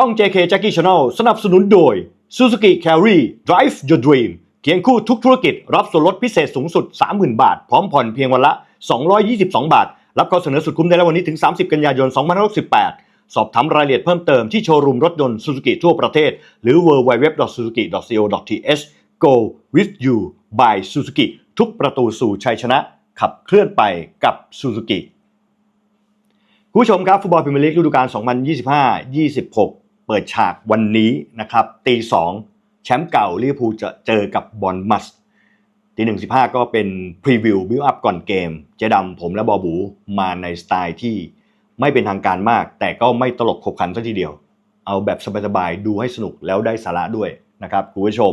ช่อง JK Jackie Channel สนับสนุนโดย Suzuki Carry Drive Your Dream เคียงคู่ทุกธุรกิจ รับส่วนลดพิเศษสูงสุด 30,000 บาท พร้อมผ่อนเพียงวันละ 222 บาท รับข้อเสนอสุดคุ้มได้แล้ววันนี้ถึง 30 กันยายน 2568 สอบถามรายละเอียดเพิ่มเติมที่โชว์รูมรถยนต์ Suzuki ทั่วประเทศ หรือ www.suzuki.co.th Go with you by Suzuki ทุกประตูสู่ชัยชนะ ขับเคลื่อนไปกับ Suzuki ผู้ชมครับฟุตบอลพรีเมียร์ลีกฤดูกาล2025-26 เปิดฉากวันนี้นะครับตีสองแชมป์เก่าลิเวอร์พูลจะเจอกับบอลมัสตีหนึ่งสิบห้าก็เป็นพรีวิวบิวอัพก่อนเกม เจดำผมและบอบูมาในสไตล์ที่ไม่เป็นทางการมาก แต่ก็ไม่ตลกขบขันซะทีเดียว เอาแบบสบายๆ ดูให้สนุกแล้วได้สาระด้วยนะครับคุณผู้ชม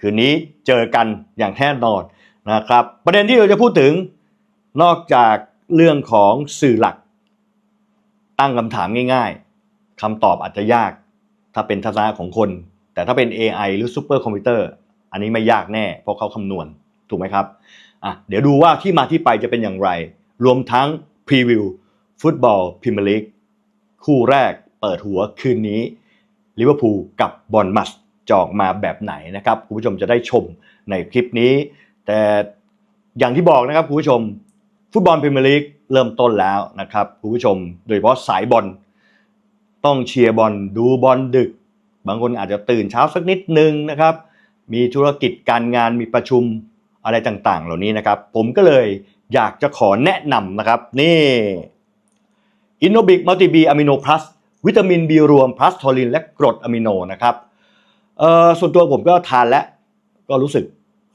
คืนนี้เจอกันอย่างแน่นอนนะครับ ประเด็นที่เราจะพูดถึงนอกจากเรื่องของสื่อหลัก ตั้งคำถามง่าย ๆคำตอบอาจจะยาก ถ้าเป็นทัศนะของคน แต่ถ้าเป็น AI หรือซูเปอร์คอมพิวเตอร์อันนี้ไม่ยากแน่เพราะเขาคำนวณถูกไหมครับอะเดี๋ยวดูว่าที่มาที่ไปจะเป็นอย่างไร รวมทั้งพรีวิวฟุตบอลพรีเมียร์ลีกคู่แรกเปิดหัวคืนนี้ลิเวอร์พูลกับบอลมัสจะออกมาแบบไหนนะครับคุณผู้ชมจะได้ชมในคลิปนี้ แต่อย่างที่บอกนะครับคุณผู้ชม ฟุตบอลพรีเมียร์ลีกเริ่มต้นแล้วนะครับคุณผู้ชม โดยเฉพาะสายบอล ต้องเชียร์บอลดูบอลดึก บางคนอาจจะตื่นเช้าสักนิดนึงนะครับ มีธุรกิจการงานมีประชุมอะไรต่างๆ เหล่านี้นะครับ ผมก็เลยอยากจะขอแนะนำนะครับ นี่อินโนบิกมัลติบีอะมิโนพลัสวิตามินบีรวม พลัสทอลิน และกรดอะมิโนนะครับเอ่อส่วนตัวผมก็ทานแล้ว ก็รู้สึก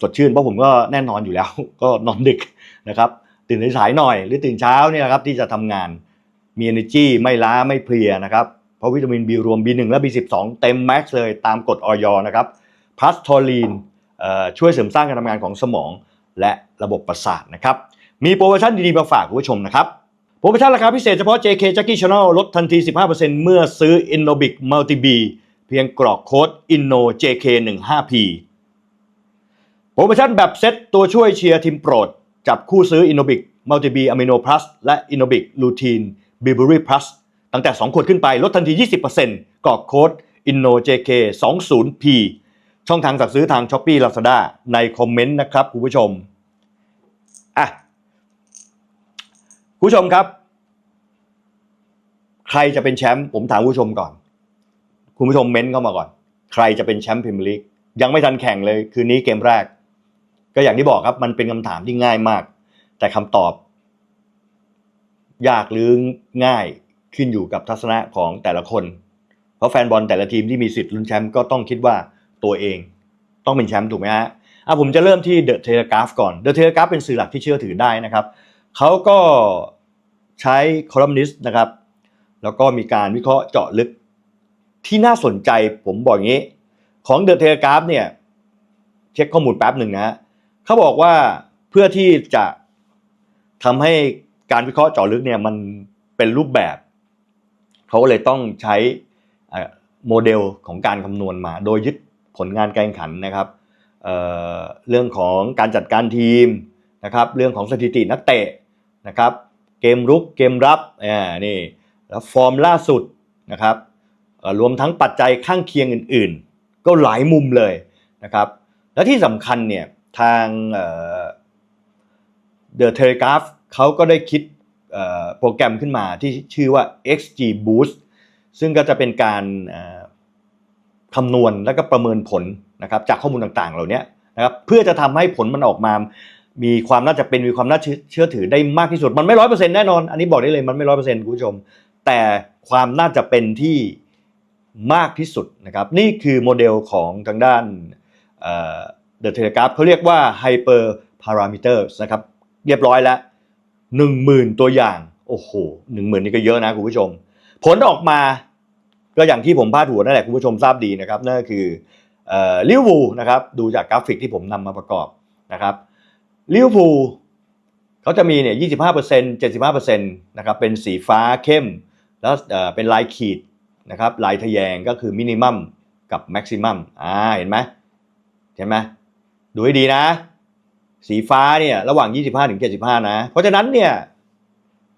สดชื่นเพราะผมก็แน่นอนอยู่แล้ว ก็นอนดึกนะครับ ตื่นสายหน่อย หรือตื่นเช้าเนี่ยนะครับที่จะทำงานมี energy ไม่ล้าไม่เพลียนะครับ ราะวิตามิน B รวม B1 และ B12 เต็มแม็กซ์เลยตามกฎออยนะครับพลัสทอลีนช่วยเสริมสร้างการทำงานของสมองและระบบประสาทนะครับ มีโปรโมชั่นดีๆมาฝากคุณผู้ชมนะครับ โปรโมชั่นราคาพิเศษเฉพาะ JK Jackie Channel ลดทันที 15%เมื่อซื้อ Innobic Multi B เพียงกรอกโค้ด INNO JK15P โปรโมชั่นแบบเซ็ตตัวช่วยเชียร์ทีมโปรด จับคู่ซื้อ Innobic Multi B Amino Plus และ Innobic Lutein Bilberry Plus ตั้งแต่ 2 ขวดขึ้นไปลดทันที 20%กรอกโค้ด INNO JK 20 P ช่องทางสั่งซื้อทาง Shopee Lazada ในคอมเมนต์นะครับคุณผู้ชมอะคุณผู้ชมครับ ใครจะเป็นแชมป์ผมถามคุณผู้ชมก่อน คุณผู้ชมเม้นต์เข้ามาก่อน ใครจะเป็นแชมป์พรีเมียร์ลีกยังไม่ทันแข่งเลยคืนนี้เกมแรก ก็อย่างที่บอกครับ มันเป็นคำถามที่ง่ายมาก แต่คำตอบ ยากหรือง่าย ขึ้นอยู่กับทัศนะของแต่ละคน เพราะแฟนบอลแต่ละทีมที่มีสิทธิ์ลุ้นแชมป์ก็ต้องคิดว่าตัวเองต้องเป็นแชมป์ถูกไหมฮะอะผมจะเริ่มที่เดอะเทเลกราฟก่อนเดอะเทเลกราฟเป็นสื่อหลักที่เชื่อถือได้นะครับเขาก็ใช้คอลัมนิสต์นะครับ แล้วก็มีการวิเคราะห์เจาะลึกที่น่าสนใจผมบอกอย่างนี้ ของเดอะเทเลกราฟเนี่ยเช็คข้อมูลแป๊บหนึ่งนะฮะเขาบอกว่าเพื่อที่จะทำให้การวิเคราะห์เจาะลึกเนี่ยมันเป็นรูปแบบ เขาก็เลยต้องใช้โมเดลของการคำนวณมา โดยยึดผลงานการแข่งขันนะครับเเรื่องของการจัดการทีมนะครับเรื่องของสถิตินักเตะนะครับเกมรุกเกมรับอ่านี่แล้วฟอร์มล่าสุดนะครับรวมทั้งปัจจัยข้างเคียงอื่นๆ ก็หลายมุมเลยนะครับและที่สำคัญเนี่ยทางเอ่อ The Telegraph เขาก็ได้คิด โปรแกรมขึ้นมาที่ชื่อว่า XG Boost ซึ่งก็จะเป็นการคำนวณแล้วก็ประเมินผลนะครับจากข้อมูลต่างๆ เหล่านี้นะครับเพื่อจะทำให้ผลมันออกมา มีความน่าจะเป็นมีความน่าเชื่อถือได้มากที่สุดมันไม่ร้อยเปอร์เซ็นต์แน่นอน อันนี้บอกได้เลยมันไม่ร้อยเปอร์เซ็นต์คุณผู้ชม แต่ความน่าจะเป็นที่มากที่สุดนะครับนี่คือโมเดลของทางด้านเอ่อ The Telegraph เขาเรียกว่า Hyper Parameters นะครับเรียบร้อยแล้ว หนึ่งหมื่นตัวอย่าง โอ้โหหนึ่งหมื่นนี่ก็เยอะนะคุณผู้ชม ผลออกมาก็อย่างที่ผมพาดหัวนั่นแหละคุณผู้ชมทราบดีนะครับนั่นก็คือลิเวอร์พูลนะครับดูจากกราฟิกที่ผมนำมาประกอบนะครับลิเวอร์พูลเขาจะมีเนี่ย25% 75%นะครับเป็นสีฟ้าเข้ม แล้วเอ่อเป็นลายขีดนะครับลายทะแยงก็คือมินิมัมกับแม็กซิมัมอ่าเห็นไหมเห็นไหมดูให้ดีนะ สีฟ้าเนี่ยระหว่าง 25ถึง75 นะ เพราะฉะนั้นเนี่ย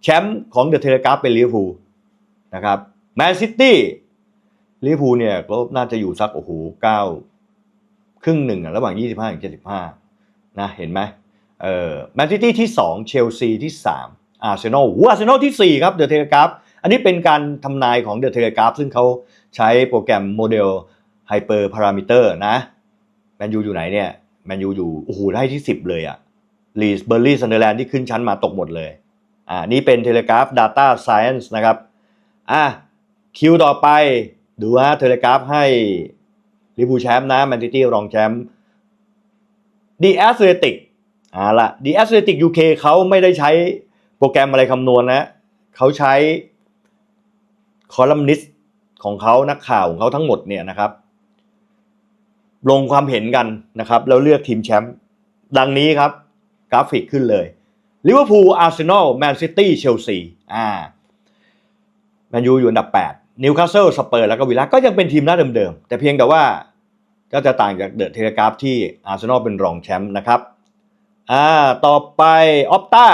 แชมป์ของเดอะเทเลกราฟเป็นลิเวอร์พูลนะครับแมนซิตี้ลิเวอร์พูลเนี่ยก็น่าจะอยู่สักโอ้โหเก้าครึ่งหนึ่งอะระหว่าง 25ถึง75 นะเห็นไหมเออแมนซิตี้ที่ 2 เชลซีที่ 3 อาร์เซนอลอาร์เซนอลที่ 4 ครับเดอะเทเลกราฟอันนี้เป็นการทำนายของเดอะเทเลกราฟซึ่งเขาใช้โปรแกรมโมเดลไฮเปอร์พารามิเตอร์นะแมนยูอยู่ไหนเนี่ย แมนยูอยู่โอ้โหได้ที่10เลยอะลีสเบอร์ลี่ซันเดอร์แลนด์ที่ขึ้นชั้นมาตกหมดเลย อ่า นี่เป็นเทเลกราฟ Data Science นะครับ อะ คิวต่อไป ดูฮะเทเลกราฟให้ลิเวอร์พูแชมป์นะแมนซิตี้รองแชมป์ดีแอสเลติกอ่าละดีแอสเลติกยูเคเขาไม่ได้ใช้โปรแกรมอะไรคำนวณนะ เขาใช้คอลัมนิสต์ของเขานักข่าวของเขาทั้งหมดเนี่ยนะครับ ลงความเห็นกันนะครับ แล้วเลือกทีมแชมป์ดังนี้ครับ กราฟิกขึ้นเลยลิเวอร์พูลอาร์เซนอลแมนซิตี้เชลซีอ่าแมนยูอยู่อันดับ 8 นิวคาสเซิลสเปอร์แล้วก็วิลล่าก็ยังเป็นทีมหน้าเดิมๆ แต่เพียงแต่ว่าก็จะต่างจากเดอะเทเลกราฟที่อาร์เซนอลเป็นรองแชมป์นะครับอ่าต่อไปออปต้า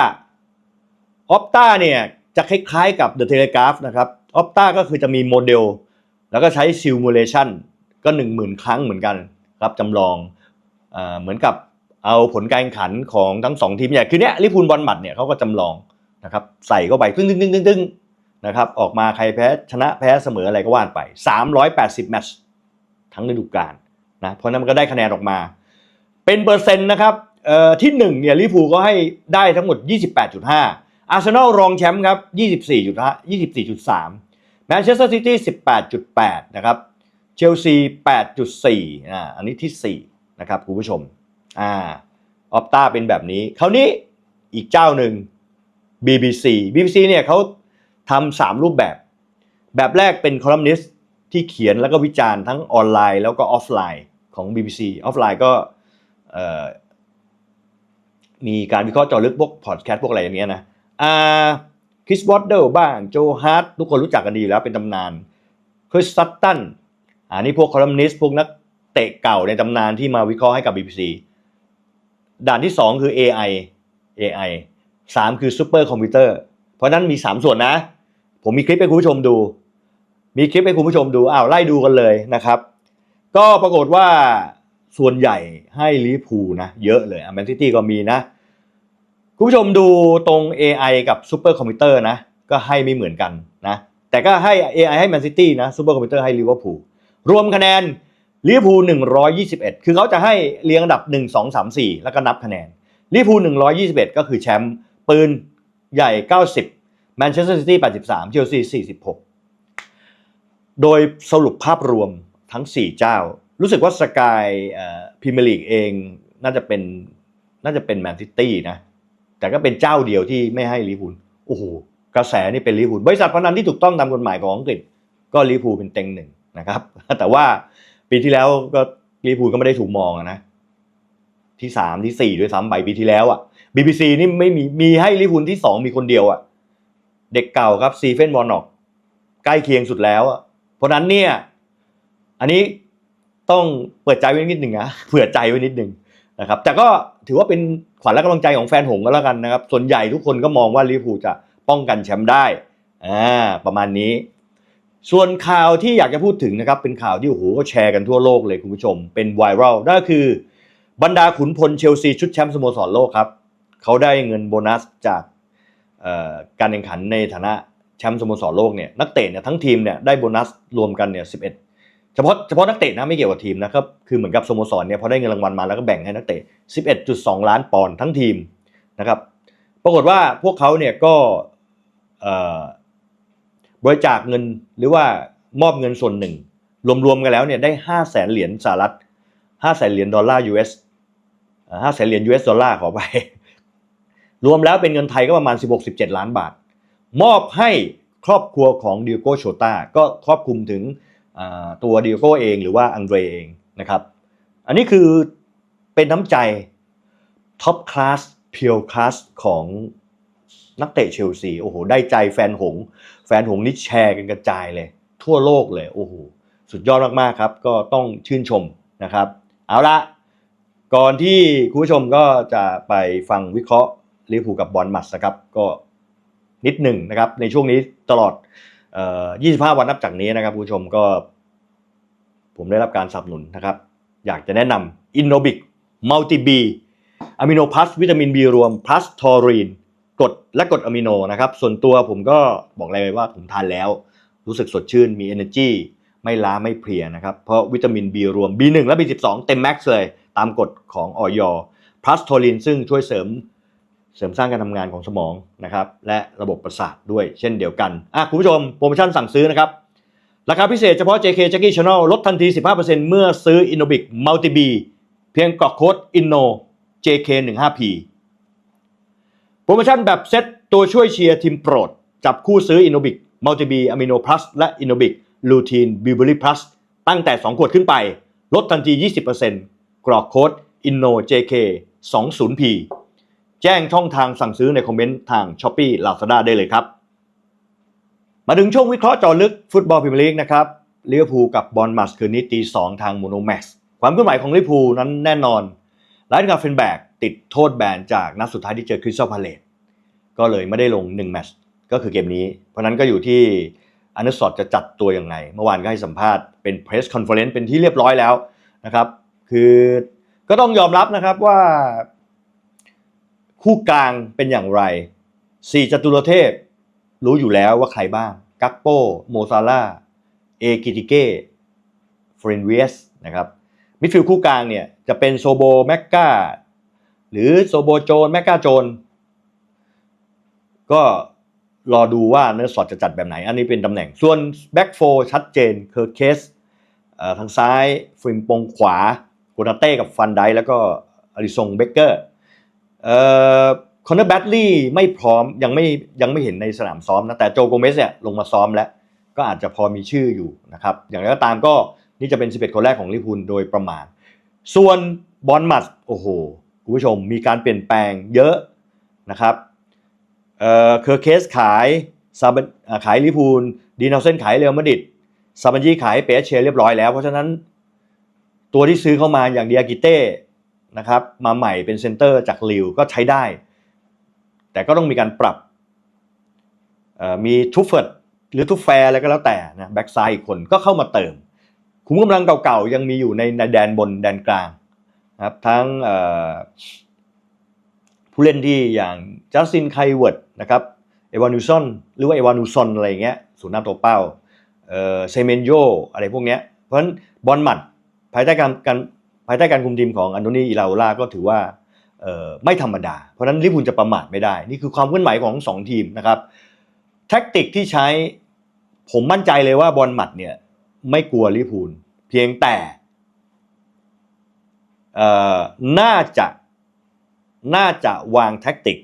ออปต้าเนี่ยจะคล้ายๆกับเดอะเทเลกราฟนะครับออปต้าก็คือจะมีโมเดล แล้วก็ใช้ซิมูเลชัน ก็ 10,000 ครั้งเหมือนกันครับจำลองอเหมือนกับเอาผลการแข่งขันของทั้งสองทีมเนี่ยคือเนี้ยลิพูลบอลหมัดเนี่ยเขาก็จำลองนะครับใส่เข้าไปตึ้งตึ้งตึ้งตึ้งตึ้งนะครับออกมาใครแพ้ชนะแพ้เสมออะไรก็ว่านไป 380 แมตช์ทั้งฤดูกาลนะเพราะนั้นมันก็ได้คะแนนออกมา เป็นเปอร์เซ็นต์นะครับเอ่อที่1เนี่ยลิพูลก็ให้ได้ทั้งหมด 28.5 อาร์เซนอลรองแชมป์ครับ 24.5 24.3 แมนเชสเตอร์ซิตี้ 18.8 นะครับ เชลซี 8.4 อ่า อันนี้ที่ 4 นะครับคุณผู้ชม อ่า ออปต้าเป็นแบบนี้ คราวนี้อีกเจ้าหนึ่ง BBC BBC เนี่ยเขาทำสามรูปแบบ แบบแรกเป็นคอลัมนิสต์ที่เขียนแล้วก็วิจารณ์ทั้งออนไลน์แล้วก็ออฟไลน์ของ BBC ออฟไลน์ก็มีการวิเคราะห์จาะลึกพวกพอดแคสต์พวกอะไรอย่างเงี้ยนะอ่าคริสวอตเดลบ้าง โจฮาร์ตทุกคนรู้จักกันดีแล้วเป็นตำนานคริสซัตตัน อันนี้พวกคอลัมนิสต์พวกนักเตะเก่าในตำนานที่มาวิเคราะห์ให้กับ BBC ด่านที่ 2 คือ AI AI 3 คือซูเปอร์คอมพิวเตอร์เพราะนั้นมี 3 ส่วนนะ ผมมีคลิปให้คุณผู้ชมดู มีคลิปให้คุณผู้ชมดูอ้าวไล่ดูกันเลยนะครับ ก็ปรากฏว่าส่วนใหญ่ให้ลิพูนะ เยอะเลยแมนซิตี้ก็มีนะ คุณผู้ชมดูตรง AI กับซูเปอร์คอมพิวเตอร์นะ ก็ให้ไม่เหมือนกันนะ แต่ก็ให้ AI ให้แมนซิตี้นะซูเปอร์คอมพิวเตอร์ให้ลิเวอร์พูล รวมคะแนนลิเวอร์พูล121 คือเขาจะให้เรียงอันดับ 1 2 3 4 แล้วก็นับคะแนนลิเวอร์พูล121 ก็คือแชมป์ปืนใหญ่ 90แมนเชสเตอร์ซิตี้83เชลซี46 โดยสรุปภาพรวมทั้ง 4 เจ้า รู้สึกว่าสกายพรีเมียร์ลีกเองน่าจะเป็นน่าจะเป็นแมนซิตี้นะ แต่ก็เป็นเจ้าเดียวที่ไม่ให้ลิเวอร์พูลโอ้โหกระแสนี่เป็นลิเวอร์พูลบริษัทพนันที่ถูกต้องตามกฎหมายของอังกฤษ ก็ลิเวอร์พูลเป็นเต็งหนึ่ง นะครับ แต่ว่าปีที่แล้วก็ลิเวอร์พูลก็ไม่ได้ถูกมองนะ ที่สามที่สี่ด้วยซ้ำไปปีที่แล้วอะ BBC นี่ไม่มีมีให้ลิเวอร์พูลที่สองมีคนเดียวอะ เด็กเก่าครับซีเฟนวอร์นอกใกล้เคียงสุดแล้วอะเพราะนั้นเนี่ย อันนี้ต้องเปิดใจไว้นิดหนึ่งนะเผื่อใจไว้นิดหนึ่งนะครับ แต่ก็ถือว่าเป็นขวัญและกำลังใจของแฟนหงก็แล้วกันนะครับ ส่วนใหญ่ทุกคนก็มองว่าลิเวอร์พูลจะป้องกันแชมป์ได้อ่าประมาณนี้ ส่วนข่าวที่อยากจะพูดถึงนะครับเป็นข่าวที่โอ้โหก็แชร์กันทั่วโลกเลยคุณผู้ชม เป็นไวรัลนั่นก็คือบรรดาขุนพลเชลซีชุดแชมป์สโมสรโลกครับเขาได้เงินโบนัสจากการแข่งขันในฐานะแชมป์สโมสรโลกเนี่ยนักเตะเนี่ยทั้งทีมเนี่ยได้โบนัสรวมกันเนี่ย11เฉพาะเฉพาะนักเตะนะไม่เกี่ยวกับทีมนะครับคือเหมือนกับสโมสรเนี่ยพอได้เงินรางวัลมาแล้วก็แบ่งให้นักเตะ 11.2 ล้านปอนด์ทั้งทีมนะครับปรากฏว่าพวกเขาเนี่ยก็ บริจาคเงินหรือว่ามอบเงินส่วนหนึ่ง รวมๆกันแล้วเนี่ยได้ห้าแสนเหรียญสหรัฐห้าแสนเหรียญดอลลาร์ US ห้าแสนเหรียญ US ดอลลาร์ขอไป รวมแล้วเป็นเงินไทยก็ประมาณ 16-17 ล้านบาท มอบให้ครอบครัวของดิโกโชตาก็ครอบคลุมถึงตัวดิโกเองหรือว่าอังเดรเองนะครับ อันนี้คือเป็นน้ำใจท็อปคลาสเพียวคลาสของ นักเตะเชลซีโอ้โหได้ใจแฟนหง แฟนหงนี่แชร์กันกระจายเลย ทั่วโลกเลยโอ้โหสุดยอดมากๆครับ ก็ต้องชื่นชมนะครับ เอาละก่อนที่คุณผู้ชมก็จะไปฟังวิเคราะห์ลิเวอร์พูลกับบอลมัดนะครับก็นิดหนึ่งนะครับ ในช่วงนี้ตลอดอ่อ25 วันนับจากนี้นะครับคุณผู้ชมก็ ผมได้รับการสนับสนุนนะครับ อยากจะแนะนำ Innobic Multi B อะมิโนพลัสวิตามิน B รวม plus ทอรีน กรดและกรดอะมิโนนะครับ ส่วนตัวผมก็บอกเลยว่าผมทานแล้ว รู้สึกสดชื่นมี energy ไม่ล้าไม่เพลียนะครับ เพราะวิตามิน B รวม B1 และ B12 เต็มแม็กซ์เลย ตามกฎของออย plus ทอรีนซึ่งช่วยเสริมเสริมสร้างการทำงานของสมองนะครับ และระบบประสาทด้วยเช่นเดียวกันอะคุณผู้ชมโปรโมชั่นสั่งซื้อนะครับ ราคาพิเศษเฉพาะ JK Jackie Channel ลดทันที 15%เมื่อซื้อ Innobic Multi B เพียงกรอกโค้ด INNO JK15P โปรโมชั่นแบบเซ็ตตัวช่วยเชียร์ทีมโปรด จับคู่ซื้อ Innobic Multi B Amino Plus และ Innobic Lutein Bilberry Plus ตั้งแต่ 2 ขวดขึ้นไป ลดทันที 20%กรอกโค้ด INNO JK20P แจ้งช่องทางสั่งซื้อในคอมเมนต์ทาง Shopee Lazada ได้เลยครับ มาถึงช่วงวิเคราะห์จอลึกฟุตบอลพรีเมียร์ลีกนะครับลิเวอร์พูลกับบอลมัสคืนนี้ตีสองทางโมโนแม็กซ์ความเคลื่อนไหวของลิเวอร์พูลนั้นแน่นอนไลท์กาเฟนแบก ติดโทษแบนจากนัดสุดท้ายที่เจอคริสตัลพาเลตก็เลยไม่ได้ลง1แมตช์ก็คือเกมนี้ เพราะนั้นก็อยู่ที่อันเดอร์สอดจะจัดตัวยังไง เมื่อวานก็ให้สัมภาษณ์เป็นเพรสคอนเฟอเรนซ์เป็นที่เรียบร้อยแล้วนะครับ คือก็ต้องยอมรับนะครับว่า คู่กลางเป็นอย่างไรสี่จตุรเทพ รู้อยู่แล้วว่าใครบ้าง กักโป โมซาร่าเอกิติเก้ฟรินเวสนะครับมิดฟิลด์คู่กลางเนี่ยจะเป็นโซโบแมกกา หรือโซโบโจนแมกกาโจน ก็รอดูว่าเนื้อสอดจะจัดแบบไหน อันนี้เป็นตำแหน่ง ส่วนแบ็กโฟชัดเจนเคอร์เคสทางซ้ายฟิมปงขวาโกนาเต้กับฟันไดแล้วก็อริซงเบเกอร์คอนเนอร์แบตลี่ไม่พร้อมยังไม่ยังไม่เห็นในสนามซ้อมนะแต่โจโกเมสเนี่ยลงมาซ้อมแล้ว ก็อาจจะพอมีชื่ออยู่นะครับ อย่างไรก็ตามก็นี่จะเป็น 11 คนแรกของลิพูลโดยประมาณ ส่วนบอลมัดโอ้โห คุณผู้ชมมีการเปลี่ยนแปลงเยอะนะครับเออเคอร์เคสขายซาบันขายลิพูลดีนอเซนขายเรอัลมาดริดซาบันยีขายเปเชเรียบร้อยแล้ว เพราะฉะนั้นตัวที่ซื้อเข้ามาอย่างเดียกิเต้นะครับมาใหม่เป็นเซนเตอร์จากลิวก็ใช้ได้ แต่ก็ต้องมีการปรับมีทูเฟิร์ดหรือทูแฟร์อะไรก็แล้วแต่นะแบ็กซ้ายคนก็เข้ามาเติมขุมกำลังเก่าๆ ยังมีอยู่ในแดนบนแดนกลาง ครับทั้งผู้เล่นที่อย่างจัสตินไคเวิร์ดนะครับเอวานูซอนหรือว่าเอวานูซอนอะไรเงี้ยศูนย์หน้าตัวเป้าเซเมนโยอะไรพวกเนี้ยเพราะฉะนั้นบอลหมัดภายใต้การการภายใต้การคุมทีมของอันโตนีอิลาโอลาก็ถือว่าไม่ธรรมดา เพราะนั้นลิเวอร์พูลจะประมาทไม่ได้ นี่คือความเคลื่อนไหวของสองทีมนะครับ แท็กติกที่ใช้ผมมั่นใจเลยว่าบอลหมัดเนี่ยไม่กลัวลิเวอร์พูลเพียงแต่ น่าจะน่าจะวางแท็กติก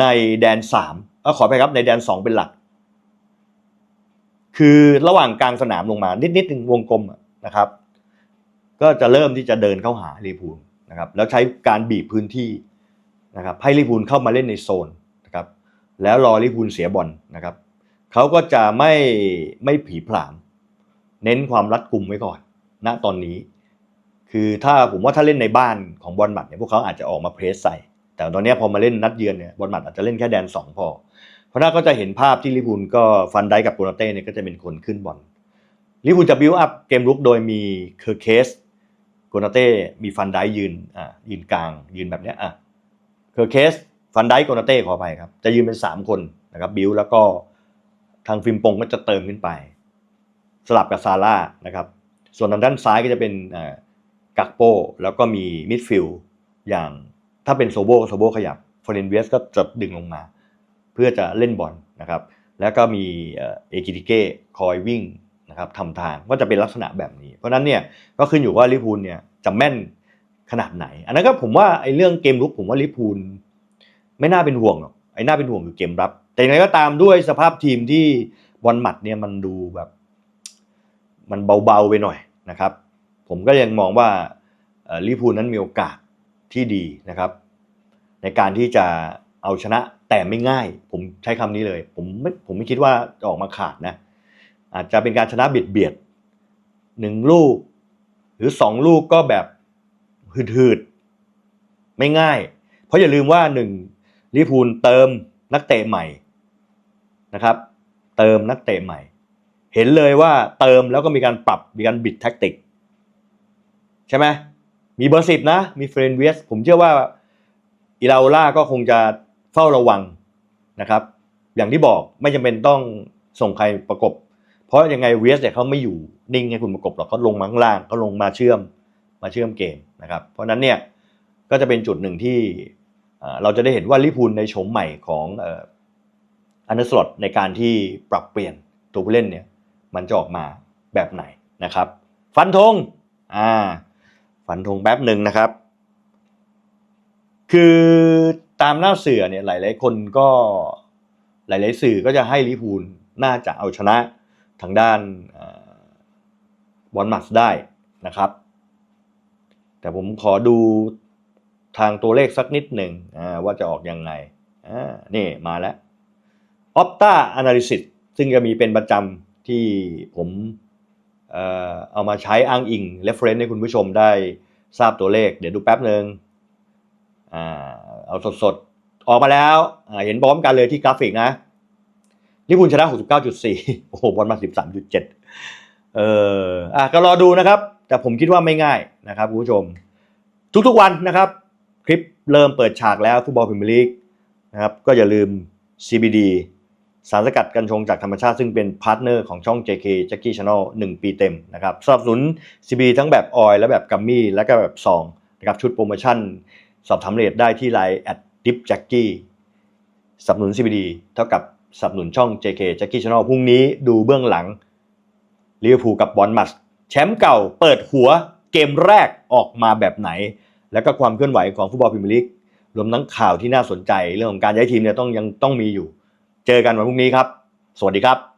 ในแดนสามขอไปครับในแดนสองเป็นหลัก คือระหว่างกลางสนามลงมา นิดๆหนึ่งวงกลมนะครับ ก็จะเริ่มที่จะเดินเข้าหาลิพูลนะครับ แล้วใช้การบีบพื้นที่นะครับ ให้ลิพูลเข้ามาเล่นในโซนนะครับ แล้วรอลิพูลเสียบอลนะครับเขาก็จะไม่ไม่ผีผลาม เน้นความรัดกุมไว้ก่อนณตอนนี้ คือถ้าผมว่าถ้าเล่นในบ้านของบอลหมัดเนี่ยพวกเขาอาจจะออกมาเพรสใส่ แต่ตอนนี้พอมาเล่นนัดเยือนเนี่ยบอลหมัดอาจจะเล่นแค่แดนสองพอ เพราะน่าก็จะเห็นภาพที่ลิพูลก็ฟันได้กับโกนาเต้เนี่ยก็จะเป็นคนขึ้นบอลลิพูลจะบิวอัพเกมรุกโดยมีเคอร์เคสโกนาเต้มีฟันไดยืนอ่ายืนกลางยืนแบบเนี้ยอะเคอร์เคสฟันไดโกนาเต้ขอไปครับจะยืนเป็น 3 คนนะครับบิวแล้วก็ทางฟิมปงก็จะเติมขึ้นไป สลับกับซาร่านะครับ ส่วนทางด้านซ้ายก็จะเป็นอ่า กักโป แล้วก็มีมิดฟิลด์อย่างถ้าเป็นโซโบโซโบขยับฟอร์เรนเวสก็จะดึงลงมา เพื่อจะเล่นบอลนะครับ แล้วก็มีเอกิติเก้คอยวิ่งนะครับทำทางก็จะเป็นลักษณะแบบนี้ เพราะนั้นเนี่ยก็ขึ้นอยู่ว่าลิพูลเนี่ยจะแม่นขนาดไหน อันนั้นก็ผมว่าไอ้เรื่องเกมรุกผมว่าลิพูลไม่น่าเป็นห่วงหรอกไอ้น่าเป็นห่วงคือเกมรับ แต่ยังไงก็ตามด้วยสภาพทีมที่บอลหมัดเนี่ยมันดูแบบ มันเบาๆไปหน่อยนะครับ ผมก็ยังมองว่าลิพูนั้นมีโอกาสที่ดีนะครับ ในการที่จะเอาชนะแต่ไม่ง่าย ผมใช้คำนี้เลย ผมไม่ผมไม่คิดว่าจะออกมาขาดนะ อาจจะเป็นการชนะเบียดเบียดหนึ่งลูก หรือสองลูกก็แบบหืดๆไม่ง่าย เพราะอย่าลืมว่าหนึ่งลิพูลเติมนักเตะใหม่นะครับ เติมนักเตะใหม่ เห็นเลยว่าเติมแล้วก็มีการปรับมีการบิดแท็กติก ใช่ไหมมีเบอร์สิบนะ มีเฟรนเวสผมเชื่อว่าอิลาล่าก็คงจะเฝ้าระวังนะครับ อย่างที่บอกไม่จำเป็นต้องส่งใครประกบ เพราะยังไงเวสเนี่ยเขาไม่อยู่นิ่งให้คุณประกบหรอกเขาลงมาข้างล่างเขาลงมาเชื่อมมาเชื่อมเกมนะครับ เพราะนั้นเนี่ยก็จะเป็นจุดหนึ่งที่เราจะได้เห็นว่าลิพูลในโฉมใหม่ของอันเดอร์สลอตในการที่ปรับเปลี่ยนตัวผู้เล่นเนี่ยมันจะออกมาแบบไหนนะครับ ฟันธงอ่า ฟันธงแป๊บหนึ่งนะครับ คือตามหน้าเสือเนี่ยหลาย ๆ คนก็หลาย ๆ สื่อก็จะให้ลิพูลน่าจะเอาชนะทางด้านบอลมัสได้นะครับ แต่ผมขอดูทางตัวเลขสักนิดหนึ่งว่าจะออกยังไงนี่มาแล้ว Opta Analysis ซึ่งจะมีเป็นประจำที่ผม เอามาใช้อ้างอิง reference ให้คุณผู้ชมได้ทราบตัวเลข เดี๋ยวดูแป๊บหนึ่งเอาสดๆ ออกมาแล้วเห็นพร้อมกันเลยที่กราฟิกนะลิเวอร์พูลชนะ 69.4 โอ้โหบอลมา 13.7 เอออะก็รอดูนะครับ แต่ผมคิดว่าไม่ง่ายนะครับคุณผู้ชม ทุกๆวันนะครับ คลิปเริ่มเปิดฉากแล้วฟุตบอลพรีเมียร์ลีกนะครับ ก็อย่าลืม CBD สารสกัดกัญชงจากธรรมชาติซึ่งเป็นพาร์ทเนอร์ของช่อง JK Jackie Channel 1 ปีเต็มนะครับสนับสนุน CBD ทั้งแบบออยล์และแบบกัมมี่และก็แบบซองนะครับชุดโปรโมชั่น สอบถามรายละเอียดได้ที่ไลน์แอดดิฟแจ็คกี้สนับสนุน CBD เท่ากับสนับสนุนช่อง JK Jackie Channel พรุ่งนี้ดูเบื้องหลังลิเวอร์พูลกับบอลมัสแชมป์เก่าเปิดหัวเกมแรกออกมาแบบไหน แล้วก็ความเคลื่อนไหวของฟุตบอลพรีเมียร์ลีกรวมทั้งข่าวที่น่าสนใจเรื่องของการย้ายทีมเนี่ยต้องยังต้องมีอยู่ เจอกันวันพรุ่งนี้ครับ สวัสดีครับ